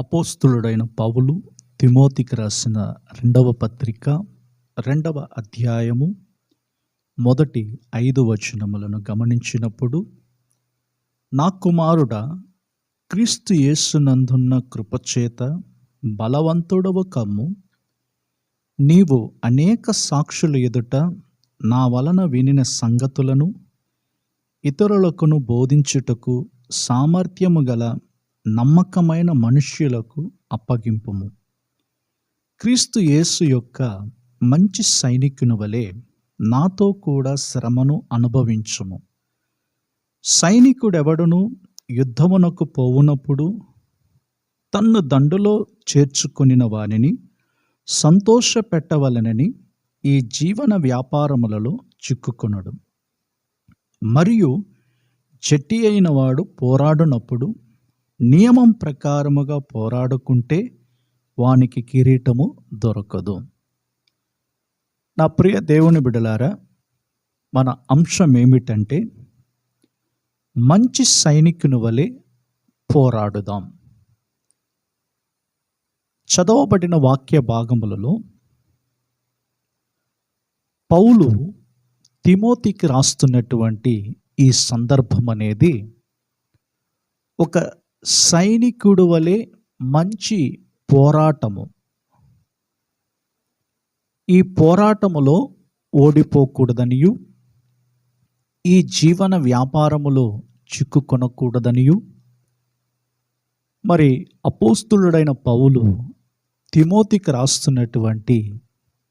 అపోస్తులుడైన పౌలు తిమోతికి రాసిన రెండవ పత్రిక రెండవ అధ్యాయము మొదటి ఐదు వచనములను గమనించినప్పుడు నా కుమారుడ క్రీస్తు యేసునందున్న కృపచేత బలవంతుడవు కమ్ము. నీవు అనేక సాక్షుల ఎదుట నా వలన వినిన సంగతులను ఇతరులకును బోధించుటకు సామర్థ్యము గల నమ్మకమైన మనుష్యులకు అప్పగింపుము. క్రీస్తు యేసు యొక్క మంచి సైనికుని వలె నాతో కూడా శ్రమను అనుభవించుము. సైనికుడెవడును? యుద్ధమునకు పోవునప్పుడు తన్ను దండులో చేర్చుకునిన వానిని సంతోషపెట్టవలనని ఈ జీవన వ్యాపారములలో చిక్కుకొనడు. మరియు చెట్టి అయిన వాడు పోరాడునప్పుడు నియమం ప్రకారముగా పోరాడుకుంటే వానికి కిరీటము దొరకదు. నా ప్రియ దేవుని బిడలారా మన అంశం ఏమిటంటే మంచి సైనికుని వలె పోరాడుదాం. చదవబడిన వాక్య భాగములలో పౌలు తిమోతికి రాస్తున్నటువంటి ఈ సందర్భం అనేది ఒక సైనికుడు వలె మంచి పోరాటము. ఈ పోరాటములో ఓడిపోకూడదనియు. ఈ జీవన వ్యాపారములో చిక్కుకొనకూడదనియు. మరి అపోస్తులుడైన పౌలు తిమోతికి రాస్తున్నటువంటి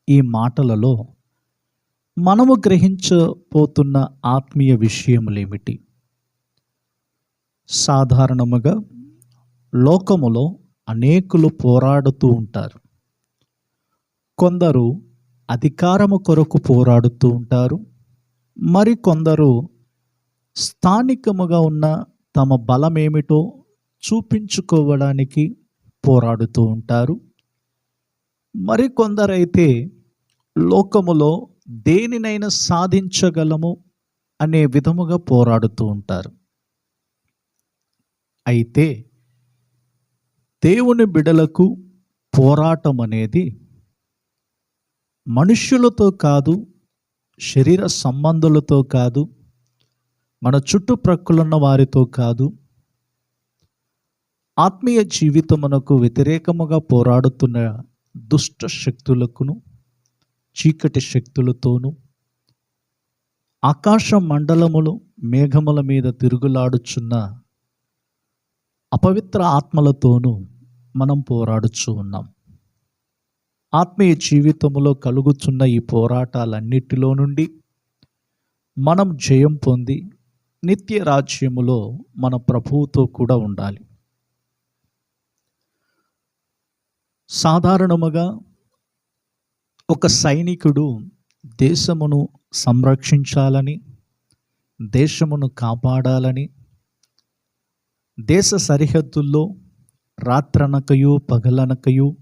ఈ మాటలలో మనము గ్రహించబోతున్న ఆత్మీయ విషయములేమిటి? సాధారణముగా లోకములో అనేకులు పోరాడుతూ ఉంటారు. కొందరు అధికారము కొరకు పోరాడుతూ ఉంటారు. మరి కొందరు స్థానికముగా ఉన్న తమ బలమేమిటో చూపించుకోవడానికి పోరాడుతూ ఉంటారు. మరి కొందరైతే లోకములో దేనినైనా సాధించగలము అనే విధముగా పోరాడుతూ ఉంటారు. అయితే దేవుని బిడలకు పోరాటం అనేది మనుష్యులతో కాదు శరీర సంబంధులతో కాదు మన చుట్టుప్రక్కలున్న వారితో కాదు ఆత్మీయ జీవితమునకు వ్యతిరేకముగా పోరాడుతున్న దుష్ట శక్తులకును చీకటి శక్తులతోనూ ఆకాశ మండలములు మేఘముల మీద తిరుగులాడుచున్న అపవిత్ర ఆత్మలతోనూ మనం పోరాడుచు ఉన్నాం. ఆత్మీయ జీవితంలో కలుగుచున్న ఈ పోరాటాలన్నిటిలో నుండి మనం జయం పొంది నిత్య రాజ్యములో మన ప్రభువుతో కూడా ఉండాలి. సాధారణముగా ఒక సైనికుడు దేశమును సంరక్షించాలని దేశమును కాపాడాలని దేశ సరిహద్దుల్లో రాత్రనకయు పగలనకయు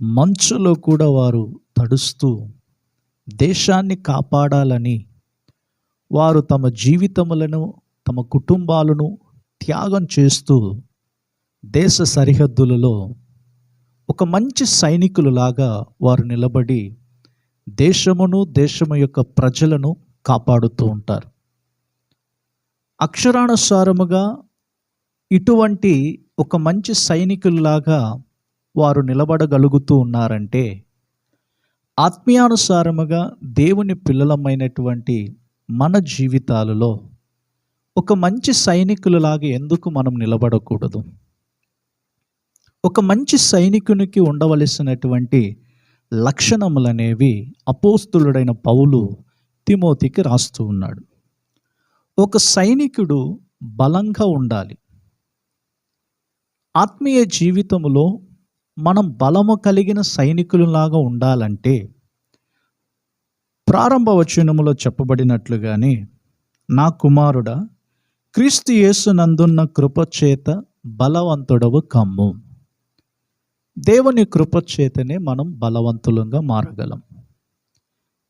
మంచులో కూడా వారు తడుస్తూ దేశాన్ని కాపాడాలని వారు తమ జీవితములను తమ కుటుంబాలను త్యాగం చేస్తూ దేశ సరిహద్దులలో ఒక మంచి సైనికులులాగా వారు నిలబడి దేశమును దేశము యొక్క ప్రజలను కాపాడుతూ ఉంటారు. అక్షరానుసారముగా ఇటువంటి ఒక మంచి సైనికుల్లాగా వారు నిలబడగలుగుతూ ఉన్నారంటే ఆత్మీయానుసారముగా దేవుని పిల్లలమైనటువంటి మన జీవితాలలో ఒక మంచి సైనికులలాగా ఎందుకు మనం నిలబడకూడదు? ఒక మంచి సైనికునికి ఉండవలసినటువంటి లక్షణములనేవి అపోస్తులుడైన పౌలు తిమోతికి రాస్తూ ఉన్నాడు. ఒక సైనికుడు బలంగా ఉండాలి. ఆత్మీయ జీవితంలో మనం బలము కలిగిన సైనికులలాగా ఉండాలంటే ప్రారంభ వచనములో చెప్పబడినట్లుగానే నా కుమారుడా క్రీస్తు యేసునందున్న కృపచేత బలవంతుడవు కమ్ము. దేవుని కృపచేతనే మనం బలవంతులంగా మారగలం.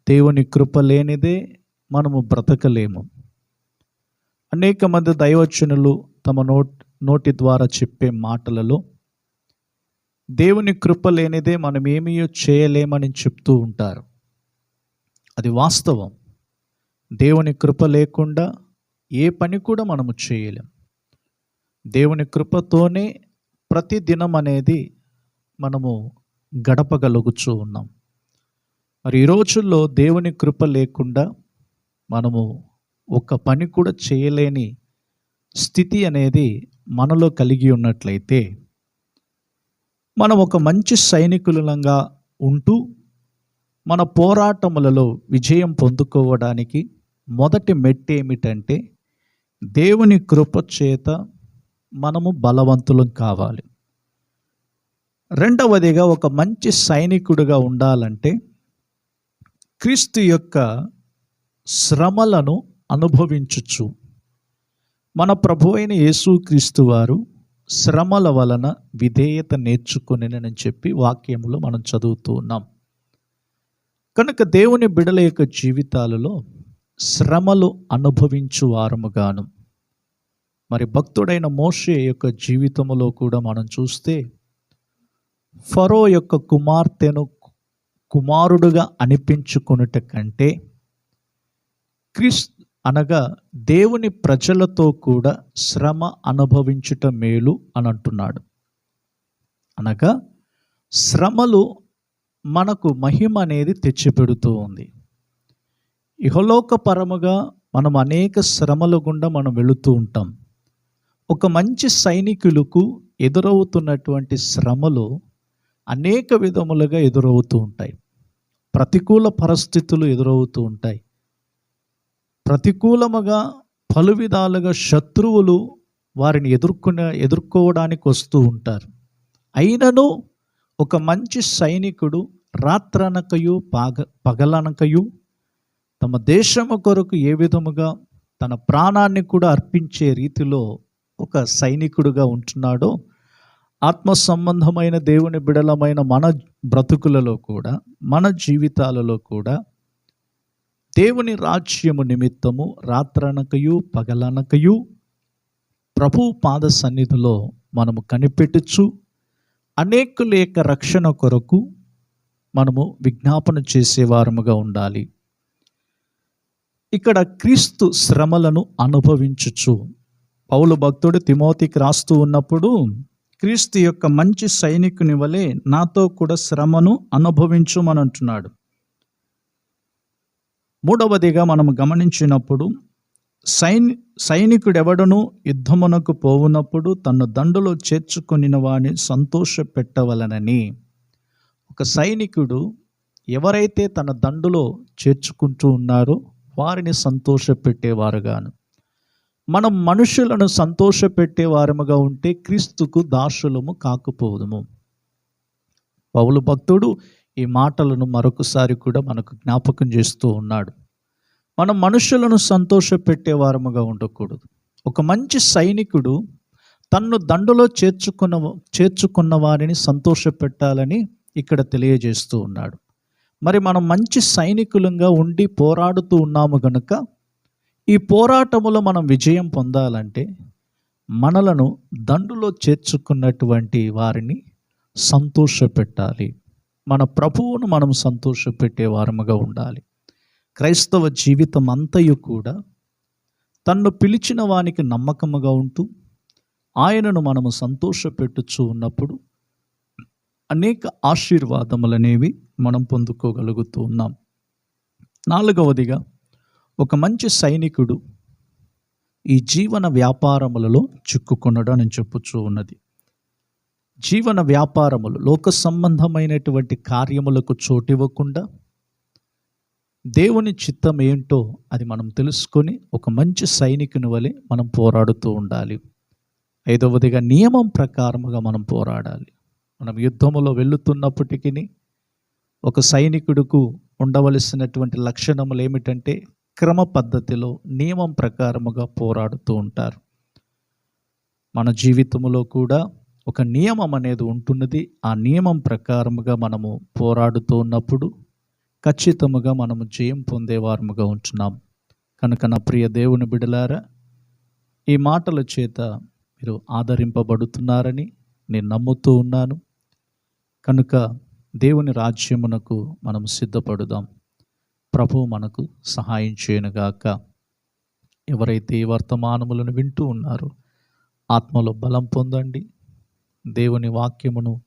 దేవుని కృప లేనిదే మనము బ్రతకలేము. అనేక మంది దైవచనులు తమ నోట్ నోటి ద్వారా చెప్పే మాటలలో దేవుని కృప లేనిదే మనం ఏమీ చేయలేమని చెప్తూ ఉంటారు. అది వాస్తవం. దేవుని కృప లేకుండా ఏ పని కూడా మనము చేయలేం. దేవుని కృపతోనే ప్రతి దినం అనేది మనము గడపగలుగుచూ ఉన్నాం. మరి ఈ రోజుల్లో దేవుని కృప లేకుండా మనము ఒక పని కూడా చేయలేని స్థితి అనేది మనలో కలిగి ఉన్నట్లయితే మనం ఒక మంచి సైనికులంగా ఉంటూ మన పోరాటములలో విజయం పొందుకోవడానికి మొదటి మెట్టు ఏమిటంటే దేవుని కృప చేత మనము బలవంతులం కావాలి. రెండవదిగా ఒక మంచి సైనికుడిగా ఉండాలంటే క్రీస్తు యొక్క శ్రమలను అనుభవించచ్చు మన ప్రభు అయిన యేసుక్రీస్తు వారు శ్రమల వలన విధేయత నేర్చుకునేనని చెప్పి వాక్యములో మనం చదువుతూ ఉన్నాం. కనుక దేవుని బిడల యొక్క జీవితాలలో శ్రమలు అనుభవించు వారముగాను మరి భక్తుడైన మోషే యొక్క జీవితములో కూడా మనం చూస్తే ఫరో యొక్క కుమార్తెను కుమారుడుగా అనిపించుకున్నట కంటే క్రిస్ అనగా దేవుని ప్రజలతో కూడా శ్రమ అనుభవించుట మేలు అని అంటున్నాడు. అనగా శ్రమలు మనకు మహిమ అనేది తెచ్చిపెడుతూ ఉంది. ఇహలోక పరముగా మనం అనేక శ్రమల గుండా మనం వెళుతూ ఉంటాం. ఒక మంచి సైనికులకు ఎదురవుతున్నటువంటి శ్రమలు అనేక విధములుగా ఎదురవుతూ ఉంటాయి. ప్రతికూల పరిస్థితులు ఎదురవుతూ ఉంటాయి. ప్రతికూలముగా పలు విధాలుగా శత్రువులు వారిని ఎదుర్కొనే ఎదుర్కోవడానికి వస్తూ ఉంటారు. అయినను ఒక మంచి సైనికుడు రాత్రనకయు పగ పగలనకయు తమ దేశము కొరకు ఏ విధముగా తన ప్రాణాన్ని కూడా అర్పించే రీతిలో ఒక సైనికుడుగా ఉంటున్నాడో ఆత్మ సంబంధమైన దేవుని బిడలమైన మన బ్రతుకులలో కూడా మన జీవితాలలో కూడా దేవుని రాజ్యము నిమిత్తము రాత్రనకయు పగలనకయు ప్రభు పాద సన్నిధిలో మనము కనిపెట్టుచు అనేకుల యొక్క రక్షణ కొరకు మనము విజ్ఞాపన చేసేవారముగా ఉండాలి. ఇక్కడ క్రీస్తు శ్రమలను అనుభవించుచు పౌలు భక్తుడు తిమోతికి రాస్తూ ఉన్నప్పుడు క్రీస్తు యొక్క మంచి సైనికుని వలె నాతో కూడా శ్రమను అనుభవించుమని అంటున్నాడు. మూడవదిగా మనం గమనించినప్పుడు సైని సైనికుడెవడను యుద్ధమునకు పోవునప్పుడు తన దండులో చేర్చుకుని వాని సంతోష పెట్టవలనని ఒక సైనికుడు ఎవరైతే తన దండులో చేర్చుకుంటూ ఉన్నారో వారిని సంతోషపెట్టేవారుగాను. మనం మనుషులను సంతోషపెట్టేవారముగా ఉంటే క్రీస్తుకు దాసులము కాకపోదుము. పౌలు భక్తుడు ఈ మాటలను మరొకసారి కూడా మనకు జ్ఞాపకం చేస్తూ ఉన్నాడు. మనం మనుషులను సంతోషపెట్టేవారముగా ఉండకూడదు. ఒక మంచి సైనికుడు తన్ను దండులో చేర్చుకున్న చేర్చుకున్న వారిని సంతోషపెట్టాలని ఇక్కడ తెలియజేస్తూ ఉన్నాడు. మరి మనం మంచి సైనికులంగా ఉండి పోరాడుతూ ఉన్నాము గనుక ఈ పోరాటములో మనం విజయం పొందాలంటే మనలను దండులో చేర్చుకున్నటువంటి వారిని సంతోషపెట్టాలి. మన ప్రభువును మనం సంతోషపెట్టే వారముగా ఉండాలి. క్రైస్తవ జీవితం అంతయు కూడా తన్ను పిలిచిన వానికి నమ్మకముగా ఉంటూ ఆయనను మనము సంతోషపెట్టుచు ఉన్నప్పుడు అనేక ఆశీర్వాదములనేవి మనం పొందుకోగలుగుతూ ఉన్నాం. నాలుగవదిగా ఒక మంచి సైనికుడు ఈ జీవన వ్యాపారములలో చిక్కుకున్నాడు అని చెప్పుచూ ఉన్నది. జీవన వ్యాపారములు లోక సంబంధమైనటువంటి కార్యములకు చోటివ్వకుండా దేవుని చిత్తం ఏంటో అది మనం తెలుసుకొని ఒక మంచి సైనికుని వలె మనం పోరాడుతూ ఉండాలి. ఐదవదిగా నియమం ప్రకారముగా మనం పోరాడాలి. మనం యుద్ధములో వెళుతున్నప్పటికీ ఒక సైనికుడుకు ఉండవలసినటువంటి లక్షణములు ఏమిటంటే క్రమ పద్ధతిలో నియమం ప్రకారముగా పోరాడుతూ ఉంటారు. మన జీవితంలో కూడా ఒక నియమం అనేది ఉంటున్నది. ఆ నియమం ప్రకారముగా మనము పోరాడుతూ ఉన్నప్పుడు ఖచ్చితముగా మనము జయం పొందేవారముగా ఉంటున్నాం. కనుక నా ప్రియ దేవుని బిడలారా ఈ మాటల చేత మీరు ఆదరింపబడుతున్నారని నేను నమ్ముతూ ఉన్నాను. కనుక దేవుని రాజ్యమునకు మనం సిద్ధపడుదాం. ప్రభు మనకు సహాయం చేయనుగాక. ఎవరైతే ఈ వర్తమానములను వింటూ ఉన్నారో ఆత్మలో బలం పొందండి. దేవుని వాక్యమును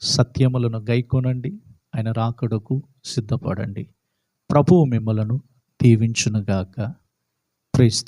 సత్యములను గైకొనండి. ఆయన రాకడకు సిద్ధపడండి. ప్రభువు మిమ్మలను దీవించునుగాక. ప్రైస్